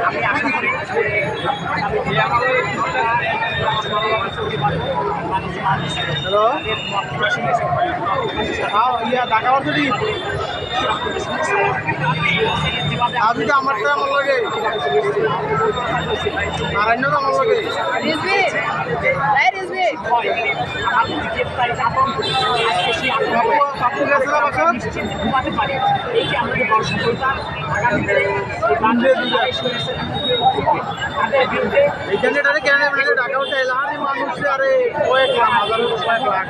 আমি আশা করি হ্যালো হ্যাঁ ইয়া ঢাকা বাসুটি আপনি তো আমার তো আমার লাগে। নারায়ণ তো আমার লাগে। রিজবি এই এইখানে এটা কেন মানে ঢাকা উঠে এলাম মানুষ আরে কয়েক লাখ হাজার কয়েক লাখ